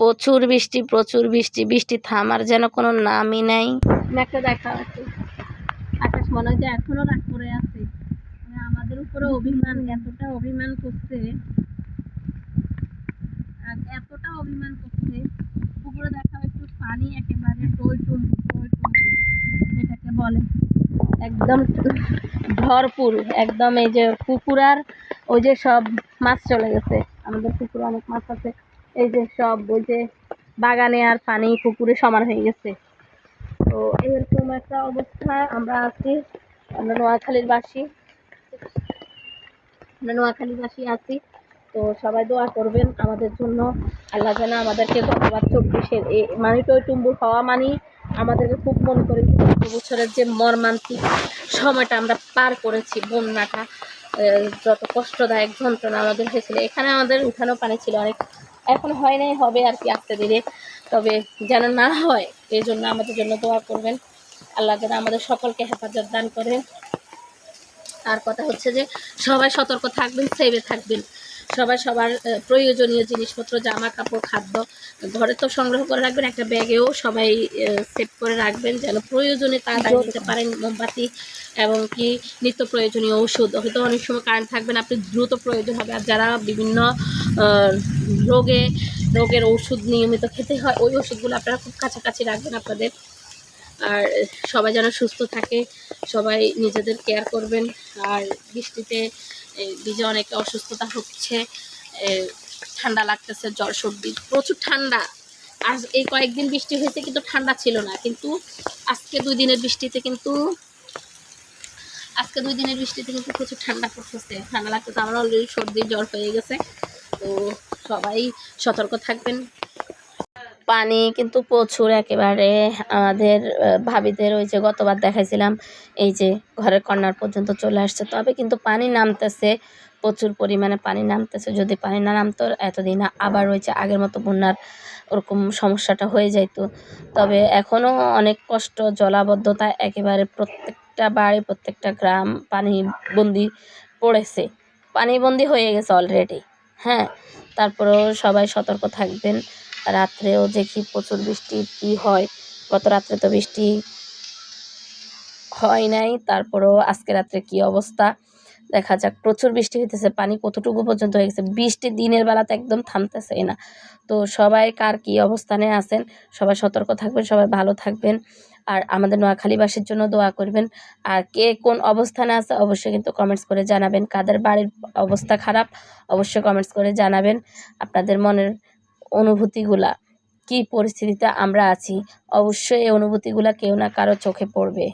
প্রচুর বৃষ্টি প্রচুর বৃষ্টি বৃষ্টি থামার যেন কোনো নামই নাই। একটা দেখা আছে আকাশ মনে হয় যে এখনও রাগ করে আছে। মানে আমাদের উপরে অভিমান, এতটা অভিমান করছে। আর এতটা অভিমান করছে পুকুরে দেখা একটু পানি একেবারে টই টুম্বু টই টুম্বু যেটাকে বলে। একদম ভরপুর, একদম এই যে পুকুর আর ওই যে সব মাছ চলে গেছে। আমাদের পুকুরে অনেক মাছ আছে। এই যে সব যে বাগানে আর পানি পুকুরে সমান হয়ে গেছে। তো এরকম একটা অবস্থা আমরা আছি। আমরা নোয়াখালীর বাসী। আমরা নোয়াখালীর বাসী আছি। তো সবাই দোয়া করবেন আমাদের জন্য। আল্লাহ যেন আমাদেরকে গতবার চব্বিশের মানে টই টুম্বুর হওয়া মানেই আমাদেরকে খুব মনে করে গত বছরের যে মর্মান্তিক সময়টা আমরা পার করেছি বন্যাটা যত কষ্টদায়ক যন্ত্রণা আমাদের হয়েছিল। এখানে আমাদের উঠানো পানি ছিল অনেক এখন হয় নাই, হবে আর কি আসতে দিলে তবে যেন না হয়, এই জন্য আমাদের জন্য দোয়া করবেন। আল্লাহ যেন আমাদের সকলকে হেফাজত দান করেন। আর কথা হচ্ছে যে, সবাই সতর্ক থাকবেন সেভে থাকবেন। সবাই সবার প্রয়োজনীয় জিনিসপত্র, জামা, কাপড়, খাদ্য ঘরে তো সংগ্রহ করে রাখবেন, একটা ব্যাগেও সবাই সেভ করে রাখবেন যেন প্রয়োজনে তাড়াতাড়ি নিতে পারেন মোমবাতি এবং কি নিত্য প্রয়োজনীয় ওষুধ হয়তো অনেক সময় কারেন্ট থাকবেন আপনি দ্রুত প্রয়োজন হবে। আর যারা বিভিন্ন রোগে, রোগের ওষুধ নিয়মিত খেতে হয়, ওই ওষুধগুলো আপনারা খুব কাছাকাছি রাখবেন আপনাদের আর সবাই যেন সুস্থ থাকে, সবাই নিজেদের কেয়ার করবেন। আর বৃষ্টিতে ভিজে অনেক অসুস্থতা হচ্ছে ঠান্ডা লাগতেছে, জ্বর, সর্দি, প্রচুর ঠান্ডা। আজ এই কয়েকদিন বৃষ্টি হয়েছে কিন্তু ঠান্ডা ছিল না, কিন্তু আজকে দুই দিনের বৃষ্টিতে কিন্তু, আজকে দুই দিনের বৃষ্টিতে কিন্তু প্রচুর ঠান্ডা পড়তেছে। ঠান্ডা লাগতেছে, আমার অলরেডি সর্দি, জ্বর হয়ে গেছে। তো সবাই সতর্ক থাকবেন। পানি, কিন্তু প্রচুর একেবারে আমাদের ভাবিদের ওই যে গতবার দেখাইছিলাম, এই যে ঘরের কর্নার পর্যন্ত চলে আসছে। তবে কিন্তু পানি নামতেছে, প্রচুর পরিমাণে পানি নামতেছে। যদি পানি না নামতো, এতদিন আবার রয়েছে আগের মতো বন্যার ওরকম সমস্যাটা হয়ে যাইতো। তবে এখনও অনেক কষ্ট, জলাবদ্ধতা, একেবারে প্রত্যেকটা বাড়ি, প্রত্যেকটা গ্রাম পানি বন্দি পড়েছে। পানিবন্দি হয়ে গেছে অলরেডি হ্যাঁ? তারপরেও সবাই সতর্ক থাকবেন। রাত্রেও দেখি প্রচুর বৃষ্টি কি হয়। গত রাত্রে তো বৃষ্টি হয় নাই, তারপরেও আজকে রাত্রে কি অবস্থা? দেখা যাক, প্রচুর বৃষ্টি হইতেছে, পানি কতটুকু পর্যন্ত হয়ে গেছে? বৃষ্টি দিনের বেলাতে একদম থামতেছে না। তো সবাই কার কি অবস্থানে আছেন? সবাই সতর্ক থাকবেন, সবাই ভালো থাকবেন। আর আমাদের নোয়াখালীবাসীর জন্য দোয়া করবেন। আর কে কোন অবস্থানে আছে অবশ্যই কিন্তু কমেন্টস করে জানাবেন। কাদের বাড়ির অবস্থা খারাপ, অবশ্যই কমেন্টস করে জানাবেন। আপনাদের মনের অনুভূতিগুলা? কি পরিস্থিতিতে আমরা আছি? অবশ্যই এই অনুভূতিগুলা কেউ না কারও চোখে পড়বে।